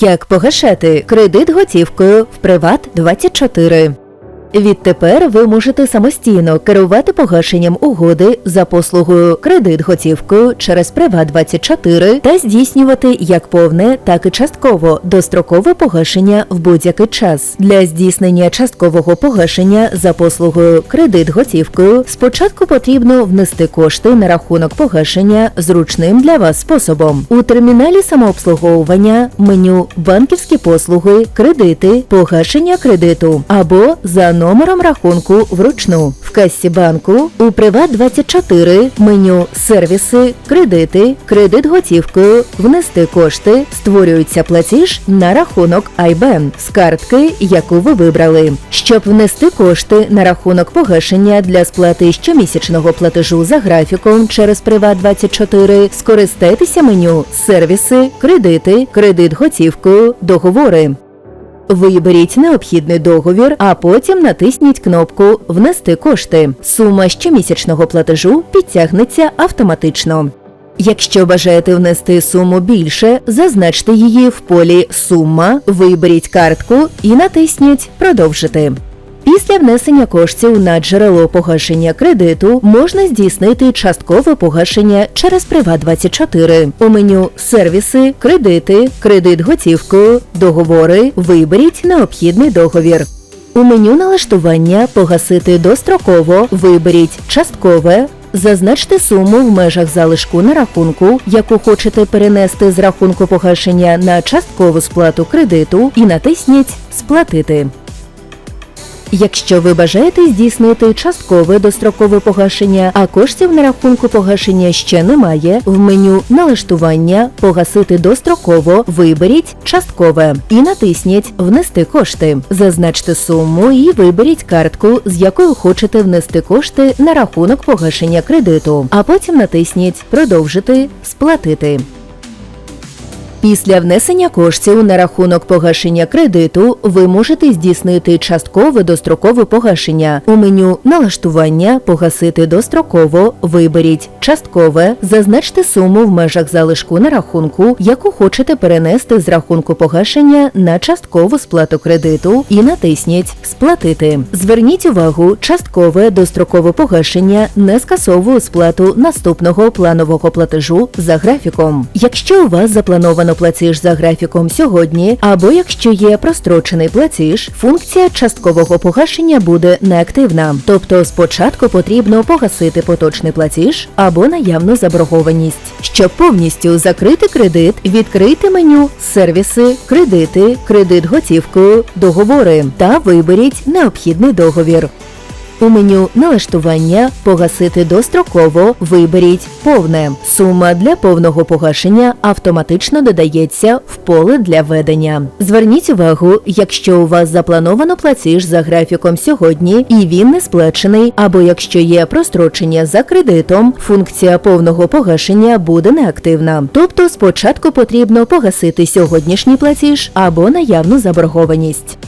Як погашати кредит готівкою в Приват 24 Відтепер ви можете самостійно керувати погашенням угоди за послугою кредит готівкою через Приват 24 та здійснювати як повне, так і частково дострокове погашення в будь-який час. Для здійснення часткового погашення за послугою кредит готівкою спочатку потрібно внести кошти на рахунок погашення зручним для вас способом. У терміналі самообслуговування меню банківські послуги, кредити, погашення кредиту або за номером рахунку вручну. В касі банку у Приват 24 меню сервіси, кредити, кредит готівкою, внести кошти, створюється платіж на рахунок IBAN з картки, яку ви вибрали. Щоб внести кошти на рахунок погашення для сплати щомісячного платежу за графіком через Приват 24 скористайтеся меню сервіси, кредити, кредит готівкою, договори. Виберіть необхідний договір, а потім натисніть кнопку Внести кошти. Сума щомісячного платежу підтягнеться автоматично. Якщо бажаєте внести суму більше, зазначте її в полі Сума, виберіть картку і натисніть Продовжити. Після внесення коштів на джерело погашення кредиту можна здійснити часткове погашення через Приват24. У меню Сервіси, кредити, кредит готівкою, договори. Виберіть необхідний договір. У меню налаштування погасити достроково виберіть часткове. Зазначте суму в межах залишку на рахунку, яку хочете перенести з рахунку погашення на часткову сплату кредиту, і натисніть Сплатити. Якщо ви бажаєте здійснити часткове дострокове погашення, а коштів на рахунку погашення ще немає, в меню налаштування погасити достроково виберіть часткове і натисніть Внести кошти. Зазначте суму і виберіть картку, з якою хочете внести кошти на рахунок погашення кредиту, а потім натисніть Продовжити сплатити. Після внесення коштів на рахунок погашення кредиту ви можете здійснити часткове дострокове погашення. У меню налаштування погасити достроково виберіть часткове, зазначте суму в межах залишку на рахунку, яку хочете перенести з рахунку погашення на часткову сплату кредиту і натисніть Сплатити. Зверніть увагу, часткове дострокове погашення не скасовує сплату наступного планового платежу за графіком. Якщо у вас заплановано платіж за графіком сьогодні, або якщо є прострочений платіж, функція часткового погашення буде неактивна. Тобто спочатку потрібно погасити поточний платіж або наявну заборгованість. Щоб повністю закрити кредит, відкрийте меню Сервіси, кредити, кредит готівкою, договори та виберіть необхідний договір. У меню налаштування погасити достроково виберіть повне. Сума для повного погашення автоматично додається в поле для ведення. Зверніть увагу, якщо у вас заплановано платіж за графіком сьогодні і він не сплачений, або якщо є прострочення за кредитом, функція повного погашення буде неактивна. Тобто спочатку потрібно погасити сьогоднішній платіж або наявну заборгованість.